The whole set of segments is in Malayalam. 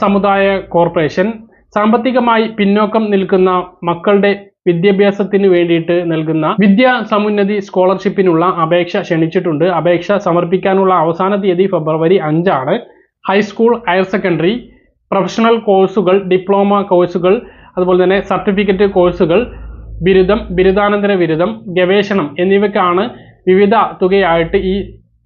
സമുദായ കോർപ്പറേഷൻ സാമ്പത്തികമായി പിന്നോക്കം നിൽക്കുന്ന മക്കളുടെ വിദ്യാഭ്യാസത്തിന് വേണ്ടിയിട്ട് നൽകുന്ന വിദ്യാ സമുന്നതി സ്കോളർഷിപ്പിനുള്ള അപേക്ഷ ക്ഷണിച്ചിട്ടുണ്ട്. അപേക്ഷ സമർപ്പിക്കാനുള്ള അവസാന തീയതി ഫെബ്രുവരി അഞ്ചാണ്. High school higher secondary professional കോഴ്സുകൾ ഡിപ്ലോമ കോഴ്സുകൾ അതുപോലെ തന്നെ സർട്ടിഫിക്കറ്റ് കോഴ്സുകൾ ബിരുദം ബിരുദാനന്തര ബിരുദം ഗവേഷണം എന്നിവയ്ക്കാണ് വിവിധ തുകയായിട്ട് ഈ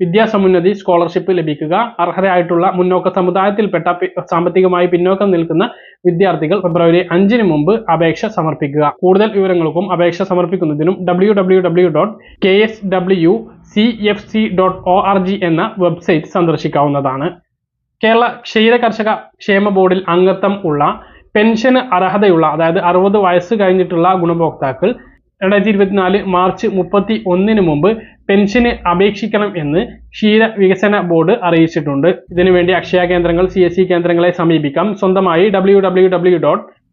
വിദ്യാസമുന്നതി സ്കോളർഷിപ്പ് ലഭിക്കുക അർഹരായിട്ടുള്ള മുന്നോക്ക സമുദായത്തിൽപ്പെട്ട സാമ്പത്തികമായി പിന്നോക്കം നിൽക്കുന്ന വിദ്യാർത്ഥികൾ ഫെബ്രുവരി അഞ്ചിന് മുമ്പ് അപേക്ഷ സമർപ്പിക്കുക. കൂടുതൽ വിവരങ്ങൾക്കും അപേക്ഷ സമർപ്പിക്കുന്നതിനും W W W dot K S W C F C dot O R G എന്ന വെബ്സൈറ്റ് സന്ദർശിക്കാവുന്നതാണ്. കേരള ക്ഷീര കർഷക ക്ഷേമ ബോർഡിൽ അംഗത്വം ഉള്ള പെൻഷന് അർഹതയുള്ള അതായത് അറുപത് വയസ്സ് കഴിഞ്ഞിട്ടുള്ള ഗുണഭോക്താക്കൾ രണ്ടായിരത്തി ഇരുപത്തിനാല് മാർച്ച് മുപ്പത്തി ഒന്നിന് മുമ്പ് പെൻഷന് അപേക്ഷിക്കണം എന്ന് ക്ഷീര വികസന ബോർഡ് അറിയിച്ചിട്ടുണ്ട്. ഇതിനുവേണ്ടി അക്ഷയ കേന്ദ്രങ്ങൾ സി കേന്ദ്രങ്ങളെ സമീപിക്കാം. സ്വന്തമായി W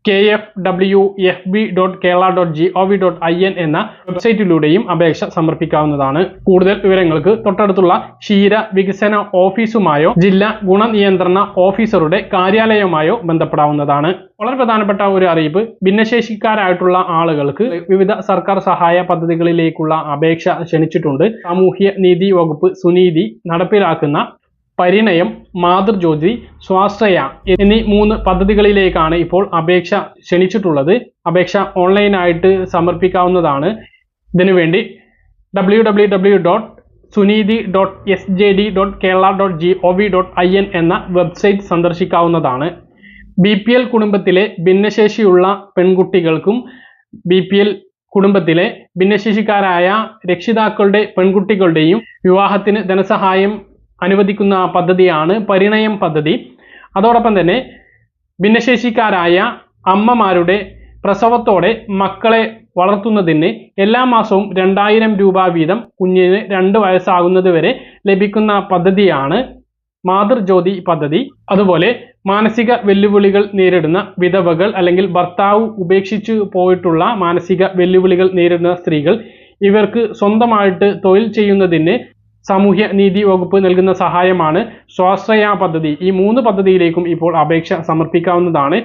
K F W F B dot Kerala dot G O V dot I N എന്ന വെബ്സൈറ്റിലൂടെയും അപേക്ഷ സമർപ്പിക്കാവുന്നതാണ്. കൂടുതൽ വിവരങ്ങൾക്ക് തൊട്ടടുത്തുള്ള ക്ഷീര വികസന ഓഫീസുമായോ ജില്ലാ ഗുണനിയന്ത്രണ ഓഫീസറുടെ കാര്യാലയവുമായോ ബന്ധപ്പെടാവുന്നതാണ്. വളരെ പ്രധാനപ്പെട്ട ഒരു അറിയിപ്പ് ഭിന്നശേഷിക്കാരായിട്ടുള്ള ആളുകൾക്ക് വിവിധ സർക്കാർ സഹായ പദ്ധതികളിലേക്കുള്ള അപേക്ഷ ക്ഷണിച്ചിട്ടുണ്ട്. സാമൂഹ്യ നീതി വകുപ്പ് സുനീതി നടപ്പിലാക്കുന്ന പരിണയം മാതൃജ്യോതി സ്വാശ്രയ എന്നീ മൂന്ന് പദ്ധതികളിലേക്കാണ് ഇപ്പോൾ അപേക്ഷ ക്ഷണിച്ചിട്ടുള്ളത്. അപേക്ഷ ഓൺലൈനായിട്ട് സമർപ്പിക്കാവുന്നതാണ്. ഇതിനുവേണ്ടി W W W dot Suneethi dot S J D dot Kerala dot G O V dot I N എന്ന വെബ്സൈറ്റ് സന്ദർശിക്കാവുന്നതാണ്. ബി പി എൽ കുടുംബത്തിലെ ഭിന്നശേഷിയുള്ള പെൺകുട്ടികൾക്കും ബി പി എൽ കുടുംബത്തിലെ ഭിന്നശേഷിക്കാരായ രക്ഷിതാക്കളുടെ പെൺകുട്ടികളുടെയും വിവാഹത്തിന് ധനസഹായം അനുവദിക്കുന്ന പദ്ധതിയാണ് പരിണയം പദ്ധതി. അതോടൊപ്പം തന്നെ ഭിന്നശേഷിക്കാരായ അമ്മമാരുടെ പ്രസവത്തോടെ മക്കളെ വളർത്തുന്നതിന് എല്ലാ മാസവും രണ്ടായിരം രൂപ വീതം കുഞ്ഞിന് രണ്ട് വയസ്സാകുന്നത് വരെ ലഭിക്കുന്ന പദ്ധതിയാണ് മാതൃജ്യോതി പദ്ധതി. അതുപോലെ മാനസിക വെല്ലുവിളികൾ നേരിടുന്ന വിധവകൾ അല്ലെങ്കിൽ ഭർത്താവ് ഉപേക്ഷിച്ചു പോയിട്ടുള്ള മാനസിക വെല്ലുവിളികൾ നേരിടുന്ന സ്ത്രീകൾ ഇവർക്ക് സ്വന്തമായിട്ട് തൊഴിൽ ചെയ്യുന്നതിന് സാമൂഹ്യ നീതി വകുപ്പ് നൽകുന്ന സഹായമാണ് സ്വാശ്രയ പദ്ധതി. ഈ മൂന്ന് പദ്ധതിയിലേക്കും ഇപ്പോൾ അപേക്ഷ സമർപ്പിക്കാവുന്നതാണ്.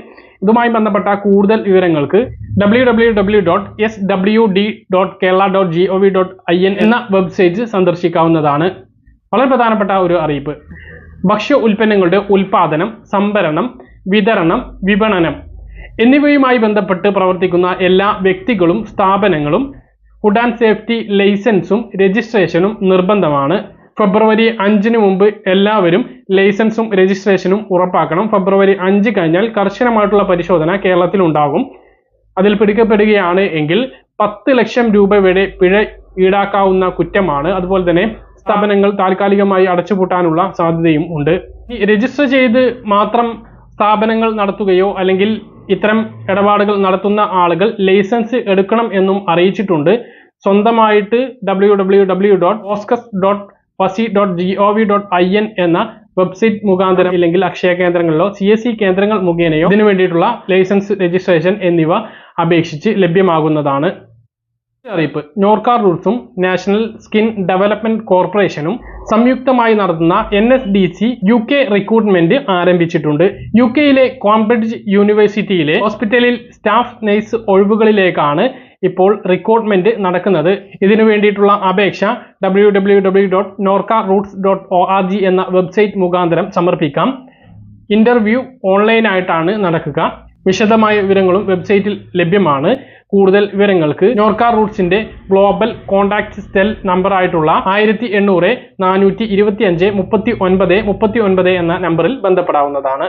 ഇതുമായി ബന്ധപ്പെട്ട കൂടുതൽ വിവരങ്ങൾക്ക് W W W dot S W D dot Kerala dot G O V dot I N എന്ന വെബ്സൈറ്റ് സന്ദർശിക്കാവുന്നതാണ്. വളരെ പ്രധാനപ്പെട്ട ഒരു അറിയിപ്പ്. ഭക്ഷ്യ ഉൽപ്പന്നങ്ങളുടെ ഉൽപാദനം സംഭരണം വിതരണം വിപണനം എന്നിവയുമായി ബന്ധപ്പെട്ട് പ്രവർത്തിക്കുന്ന എല്ലാ വ്യക്തികളും സ്ഥാപനങ്ങളും ആൻഡ് സേഫ്റ്റി ലൈസൻസും രജിസ്ട്രേഷനും നിർബന്ധമാണ്. ഫെബ്രുവരി അഞ്ചിന് മുമ്പ് എല്ലാവരും ലൈസൻസും രജിസ്ട്രേഷനും ഉറപ്പാക്കണം. ഫെബ്രുവരി അഞ്ച് കഴിഞ്ഞാൽ കർശനമായിട്ടുള്ള പരിശോധന കേരളത്തിൽ ഉണ്ടാകും. അതിൽ പിടിക്കപ്പെടുകയാണ് എങ്കിൽ പത്ത് ലക്ഷം രൂപ വരെ പിഴ ഈടാക്കാവുന്ന കുറ്റമാണ്. അതുപോലെ തന്നെ സ്ഥാപനങ്ങൾ താൽക്കാലികമായി അടച്ചുപൂട്ടാനുള്ള സാധ്യതയും ഉണ്ട്. രജിസ്റ്റർ ചെയ്ത് മാത്രം സ്ഥാപനങ്ങൾ നടത്തുകയോ അല്ലെങ്കിൽ ഇത്തരം ഇടപാടുകൾ നടത്തുന്ന ആളുകൾ ലൈസൻസ് എടുക്കണം എന്നും അറിയിച്ചിട്ടുണ്ട്. സ്വന്തമായിട്ട് ഡബ്ല്യൂ ഡബ്ല്യൂ ഡബ്ല്യൂ ഡോട്ട് ഓസ്കസ് dot fuzzy dot G O V dot I N എന്ന വെബ്സൈറ്റ് മുഖാന്തരം ഇല്ലെങ്കിൽ അക്ഷയ കേന്ദ്രങ്ങളിലോ സി എസ് സി കേന്ദ്രങ്ങൾ മുഖേനയോ ഇതിനു വേണ്ടിയിട്ടുള്ള ലൈസൻസ് രജിസ്ട്രേഷൻ എന്നിവ അപേക്ഷിച്ച് ലഭ്യമാകുന്നതാണ്. അറിയിപ്പ്. നോർക്കാർ റൂട്ട്സും നാഷണൽ സ്കിൻ ഡെവലപ്മെന്റ് കോർപ്പറേഷനും സംയുക്തമായി നടത്തുന്ന N S D C U K recruitment ആരംഭിച്ചിട്ടുണ്ട്. യു കെയിലെ കോംബ്രിഡ്ജ് യൂണിവേഴ്സിറ്റിയിലെ ഹോസ്പിറ്റലിൽ സ്റ്റാഫ് നഴ്സ് ഒഴിവുകളിലേക്കാണ് ഇപ്പോൾ റിക്രൂട്ട്മെന്റ് നടക്കുന്നത്. ഇതിനു വേണ്ടിയിട്ടുള്ള അപേക്ഷ W W W dot Norka Roots dot O R G എന്ന വെബ്സൈറ്റ് മുഖാന്തരം സമർപ്പിക്കാം. ഇന്റർവ്യൂ ഓൺലൈനായിട്ടാണ് നടക്കുക. വിശദമായ വിവരങ്ങളും വെബ്സൈറ്റിൽ ലഭ്യമാണ്. കൂടുതൽ വിവരങ്ങൾക്ക് നോർക്ക റൂട്ട്സിന്റെ ഗ്ലോബൽ കോൺടാക്ട് സെൽ നമ്പർ ആയിട്ടുള്ള ആയിരത്തി എണ്ണൂറ് നാനൂറ്റി ഇരുപത്തി അഞ്ച് മുപ്പത്തി ഒൻപത് മുപ്പത്തി ഒൻപത് എന്ന നമ്പറിൽ ബന്ധപ്പെടാവുന്നതാണ്.